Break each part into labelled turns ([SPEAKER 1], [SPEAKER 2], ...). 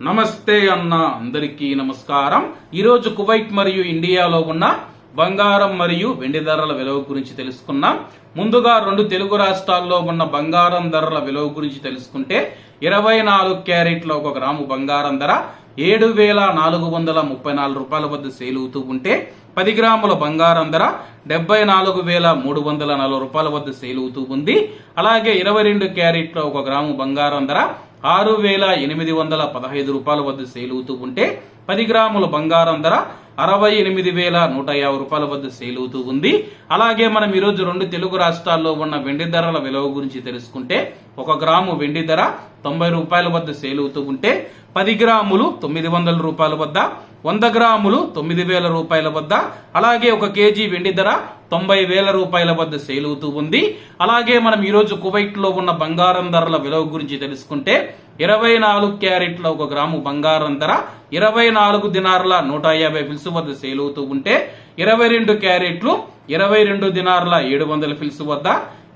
[SPEAKER 1] నమస్తే అన్న అందరికీ నమస్కారం. ఈరోజు కువైట్ మరియు ఇండియాలో ఉన్న బంగారం మరియు వెండి ధరల విలువ గురించి తెలుసుకున్నాం ముందుగా రెండు తెలుగు రాష్ట్రాల్లో ఉన్న బంగారం ధరల విలువ గురించి తెలుసుకుంటే ఇరవై నాలుగు క్యారెట్ల ఒక గ్రాము బంగారం ధర ఏడు వేల నాలుగు వందల ముప్పై నాలుగు రూపాయల వద్ద సేల్ అవుతూ ఉంటే పది గ్రాముల బంగారం ధర డెబ్బై నాలుగు వేల మూడు వందల నలభై రూపాయల వద్ద సేల్ అవుతూ ఉంది. అలాగే ఇరవై రెండు క్యారెట్ల ఒక గ్రాము బంగారం ధర ఆరు వేల ఎనిమిది వందల పదహైదు రూపాయల వద్ద సేల్ అవుతూ ఉంటే పది గ్రాముల బంగారం ధర అరవై ఎనిమిది వేల నూట యాభై రూపాయల వద్ద సేల్ అవుతూ ఉంది. అలాగే మనం ఈరోజు రెండు తెలుగు రాష్ట్రాల్లో ఉన్న వెండి ధరల విలువ గురించి తెలుసుకుంటే ఒక గ్రాము వెండి ధర తొంభై రూపాయల వద్ద సేల్ అవుతూ ఉంటే పది గ్రాములు తొమ్మిది వందల రూపాయల వద్ద వంద గ్రాములు తొమ్మిది వేల రూపాయల వద్ద అలాగే ఒక కేజీ వెండి ధర తొంభై వేల రూపాయల వద్ద సేల్ అవుతూ ఉంది. అలాగే మనం ఈరోజు కువైట్లో ఉన్న బంగారం ధరల విలువ గురించి తెలుసుకుంటే ఇరవై నాలుగు క్యారెట్ల ఒక గ్రాము బంగారం ధర ఇరవై నాలుగు దినార్ల నూట యాభై ఫిల్స్ వద్ద సేల్ అవుతూ ఉంటే ఇరవై రెండు క్యారెట్లు ఇరవై రెండు దినార్ల ఏడు వందల ఫిల్స్ వద్ద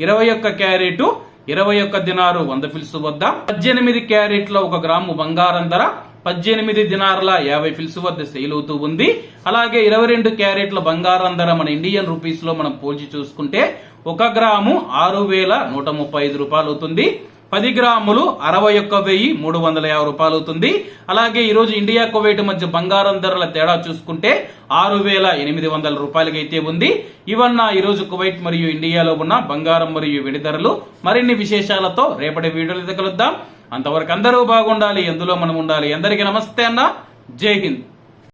[SPEAKER 1] ఇరవై ఒక్క క్యారెట్ ఇరవై ఒక్క దినారు వంద ఫిల్స్ వద్ద పద్దెనిమిది క్యారెట్ల ఒక గ్రాము బంగారం ధర పద్దెనిమిది దినార్ల యాభై ఫిల్స్ వద్ద సేల్ అవుతూ ఉంది. అలాగే ఇరవై రెండు క్యారెట్ల బంగారం ధర మన ఇండియన్ రూపీస్లో మనం పోల్చి చూసుకుంటే ఒక గ్రాము ఆరు వేల నూట ముప్పై ఐదు రూపాయలు అవుతుంది. పది గ్రాములు అరవై ఒక్క వెయ్యి మూడు వందల యాభై రూపాయలు అవుతుంది. అలాగే ఈరోజు ఇండియా కువైట్ మధ్య బంగారం ధరల తేడా చూసుకుంటే ఆరు వేల ఎనిమిది వందల రూపాయలకి అయితే ఉంది. ఇవన్న ఈరోజు కువైట్ మరియు ఇండియాలో ఉన్న బంగారం మరియు వెండి ధరలు. మరిన్ని విశేషాలతో రేపటి వీడియోలో కలుద్దాం. అంతవరకు అందరూ బాగుండాలి ఎందులో మనం ఉండాలి? అందరికీ నమస్తే అన్న. జై హింద్.